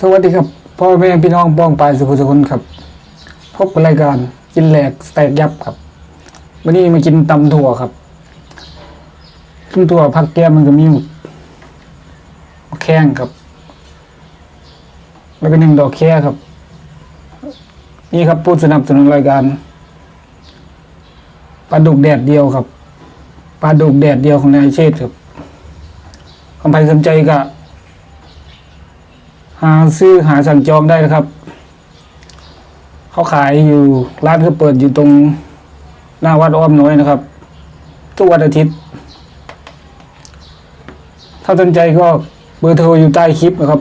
สวัสดีครับพ่อแม่พี่น้องบ้องปลายสุภสุคนครับ พบกับรายการกินแหลกสแตกยับครับ วันนี้มากินตำถั่วครับตำถั่วผักแก้มมันก็มีมะแข้งครับ แล้วก็หนึ่งดอกแค่ครับ นี่ครับผู้สนับสนุนรายการปลาดุกแดดเดียวครับปลาดุกแดดเดียวของนายเชษครับคำใครสนใจก็ หาซื้อหาสั่งจองได้นะครับ เขาขายอยู่ร้านก็เปิดอยู่ตรงหน้าวัดอ้อมน้อยนะครับ ทุกวันอาทิตย์ ถ้าสนใจก็เบอร์โทรอยู่ใต้คลิปนะครับ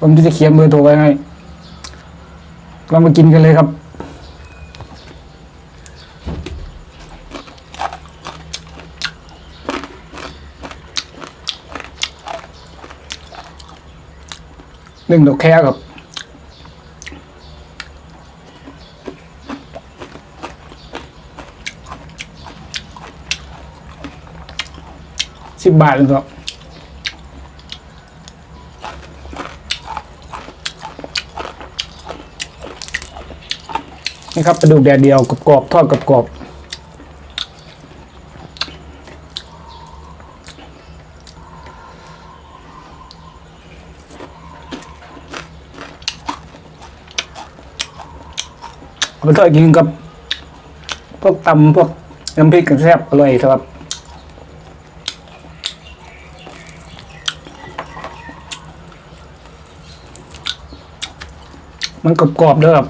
ผมจะเขียนเบอร์โทรไว้ให้ เรามากินกันเลยครับ หนึ่งดอกแคครับสิบบาทเลยครับนี่ครับปลาดุกแดดเดียวกรอบๆทอดกรอบๆ เอาไปทอดกินกับ พวกตำพวกน้ำพริกกันแซ่บอร่อยครับมันกรอบๆด้วยครับ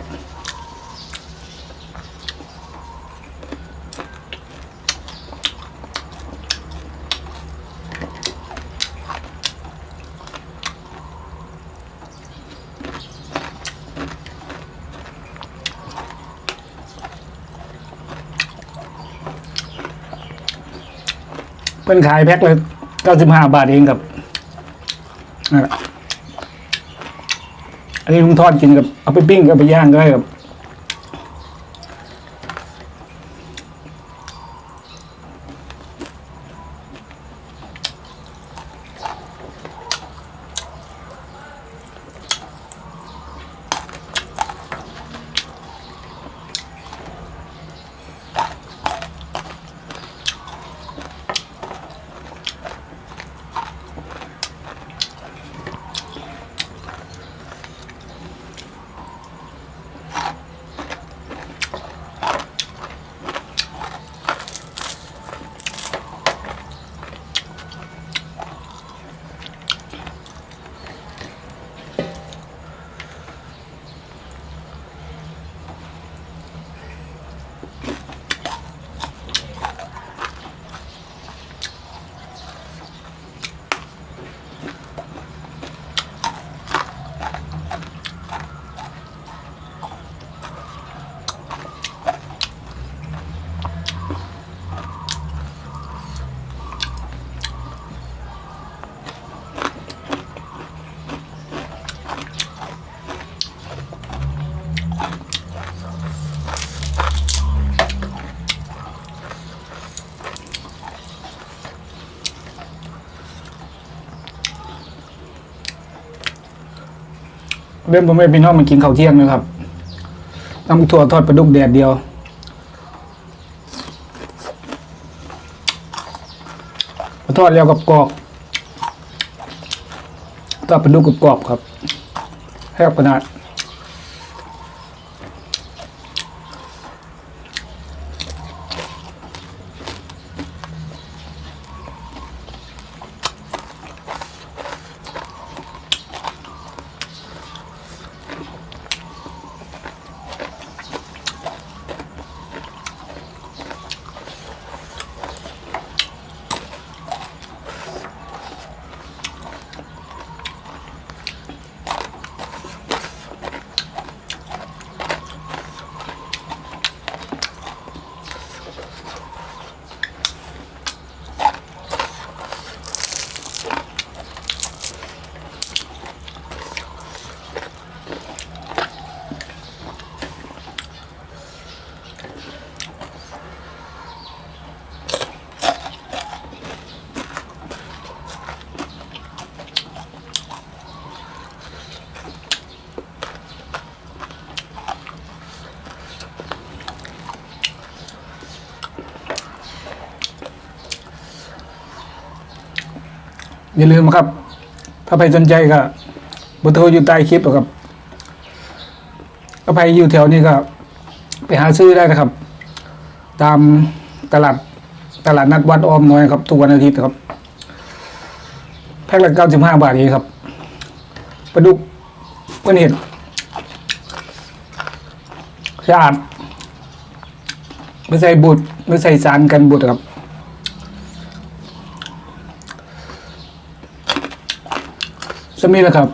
เป็นขายแพ็คเลยเก้าสิบห้าบาทเองครับอันนี้ลุงทอดกินกับเอาไปปิ้งกับไปย่างก็ได้กับ เริ่มผมไม่พี่น้องมากินข้าวเที่ยงนะครับตำถั่วทอดปลาดุกแดดเดียว ทอดแล้วกับกรอบทอดปลาดุกกับกรอบครับแซ่บขนาด อย่าลืมนะครับ ถ้าใครสนใจก็เบอร์โทรอยู่ใต้คลิปครับถ้าใครอยู่แถวนี้ก็ ไปหาซื้อได้นะครับ ตามตลาดตลาดนัดวัดออมน้อยครับทุกวันอาทิตย์ครับ แพ็คละเก้าสิบห้าบาทเองครับปลาดุกเพื่อนเห็ดสะอาดไม่ใส่บุตรไม่ใส่สารกันบุตรครับ สมีนะครับ